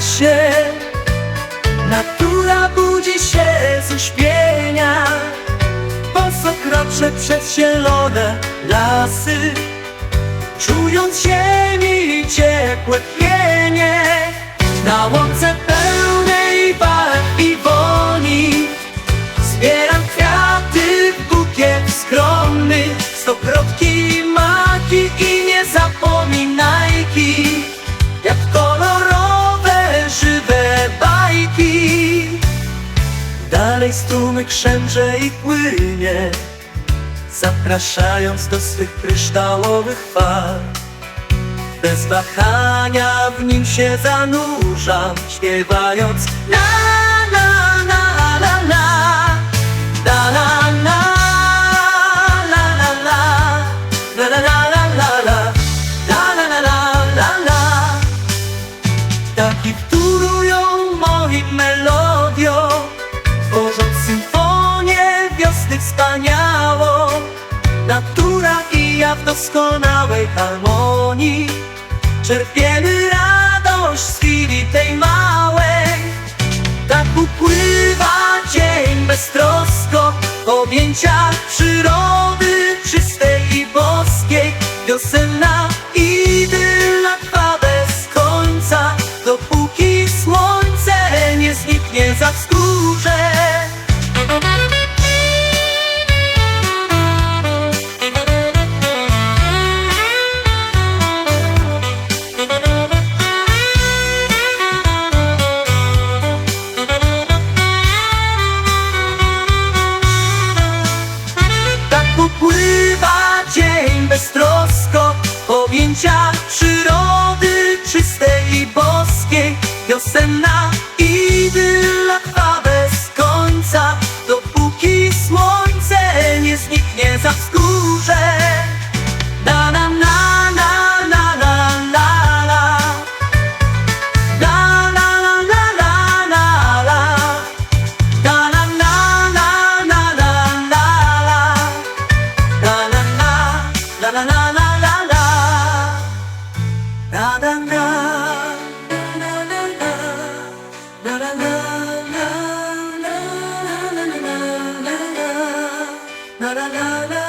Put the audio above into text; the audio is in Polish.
się Natura budzi się z uśpienia Boso kroczę przez zielone lasy. Czując ziemi ciepłe tchnienie Na łące Dalej strumyk szemrze i płynie Zapraszając do swych kryształowych fal. Bez wahania w nim się zanurzam Śpiewając na wiosny wspaniałą. Natura i ja w doskonałej harmonii. Czerpiemy radość z chwili tej małej. Tak upływa dzień beztrosko W objęciach przyrody czystej i boskiej. Wiosenna idyla trwa bez końca. Dopóki słońce nie zniknie za wzgórzem senna idylla bez końca Dopóki słońce nie zniknie za wzgórze Na na na na na na la la La la la la la la la La la la la la la la la La la la la la la la la La la la la la la.